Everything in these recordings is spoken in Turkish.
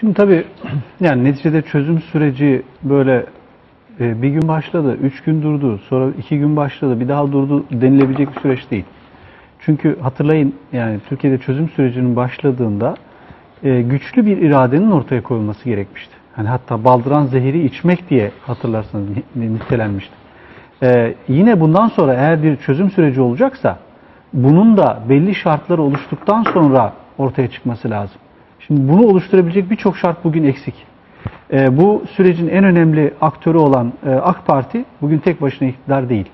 Şimdi tabii yani neticede çözüm süreci böyle e, bir gün başladı, üç gün durdu, sonra iki gün başladı, bir daha durdu denilebilecek bir süreç değil. Çünkü hatırlayın yani Türkiye'de çözüm sürecinin başladığında e, güçlü bir iradenin ortaya koyulması gerekmişti. Hani hatta baldıran zehiri içmek diye hatırlarsanız ni- nitelenmişti. E, yine bundan sonra eğer bir çözüm süreci olacaksa bunun da belli şartları oluştuktan sonra ortaya çıkması lazım. Şimdi bunu oluşturabilecek birçok şart bugün eksik. E, bu sürecin en önemli aktörü olan e, AK Parti bugün tek başına iktidar değil.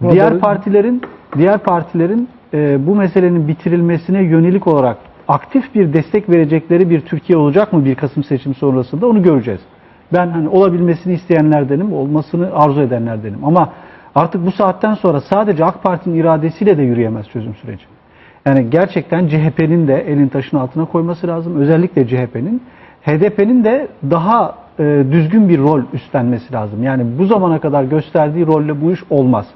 Ama Diğer partilerin diğer partilerin e, bu meselenin bitirilmesine yönelik olarak aktif bir destek verecekleri bir Türkiye olacak mı 1 Kasım seçim sonrasında onu göreceğiz. Ben hani olabilmesini isteyenlerdenim, olmasını arzu edenlerdenim. Ama artık bu saatten sonra sadece AK Parti'nin iradesiyle de yürüyemez çözüm süreci. Yani gerçekten CHP'nin de elin taşın altına koyması lazım. Özellikle CHP'nin. HDP'nin de daha e, düzgün bir rol üstlenmesi lazım. Yani bu zamana kadar gösterdiği rolle bu iş olmaz.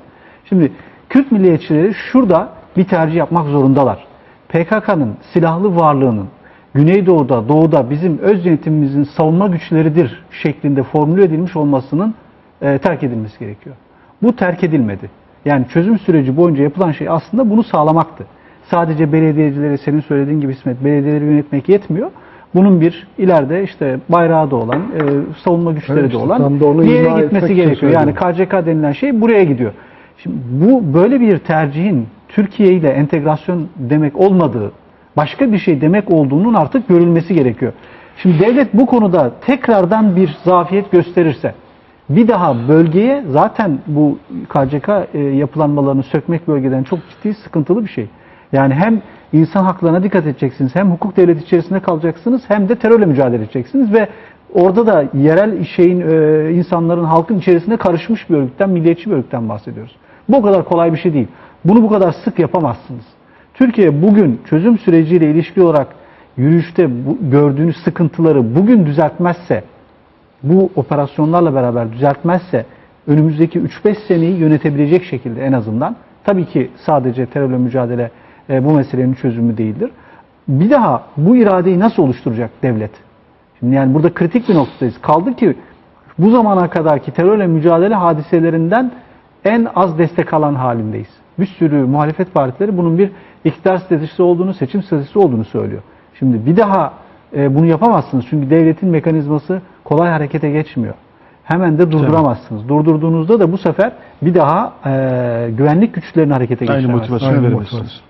Şimdi Kürt milliyetçileri şurada bir tercih yapmak zorundalar. PKK'nın silahlı varlığının Güneydoğu'da, Doğu'da bizim öz yönetimimizin savunma güçleridir şeklinde formüle edilmiş olmasının e, terk edilmesi gerekiyor. Bu terk edilmedi. Yani çözüm süreci boyunca yapılan şey aslında bunu sağlamaktı. Sadece belediyecileri senin söylediğin gibi İsmet belediyeleri yönetmek yetmiyor. Bunun bir ileride işte bayrağı da olan, e, savunma güçleri Evet, de olan bir yere gitmesi gerekiyor. Yani. KCK denilen şey buraya gidiyor. Şimdi bu böyle bir tercihin Türkiye ile entegrasyon demek olmadığı, başka bir şey demek olduğunun artık görülmesi gerekiyor. Şimdi devlet bu konuda tekrardan bir zafiyet gösterirse, bir daha bölgeye zaten bu KCK e, yapılanmalarını sökmek bölgeden çok ciddi sıkıntılı bir şey. Yani hem insan haklarına dikkat edeceksiniz, hem hukuk devleti içerisinde kalacaksınız, hem de terörle mücadele edeceksiniz ve orada da yerel şeyin e, insanların halkın içerisinde karışmış bir örgütten, milliyetçi bir örgütten bahsediyoruz. Bu o kadar kolay bir şey değil. Bunu bu kadar sık yapamazsınız. Türkiye bugün çözüm süreciyle ilişkili olarak yürüyüşte bu, gördüğünüz sıkıntıları bugün düzeltmezse, bu operasyonlarla beraber düzeltmezse önümüzdeki 3-5 seneyi yönetebilecek şekilde en azından tabii ki sadece terörle mücadele e, bu meselenin çözümü değildir. Bir daha bu iradeyi nasıl oluşturacak devlet? Şimdi yani burada kritik bir noktadayız. Kaldı ki bu zamana kadarki terörle mücadele hadiselerinden en az destek alan halindeyiz. Bir sürü muhalefet partileri bunun bir iktidar stratejisi olduğunu, seçim stratejisi olduğunu söylüyor. Şimdi bir daha e, bunu yapamazsınız. Çünkü devletin mekanizması kolay harekete geçmiyor. Hemen de durduramazsınız. Durdurduğunuzda da bu sefer bir daha e, güvenlik güçlerini harekete Aynı geçiremezsiniz. motivasyonu Aynı veremezsiniz. motivasyon.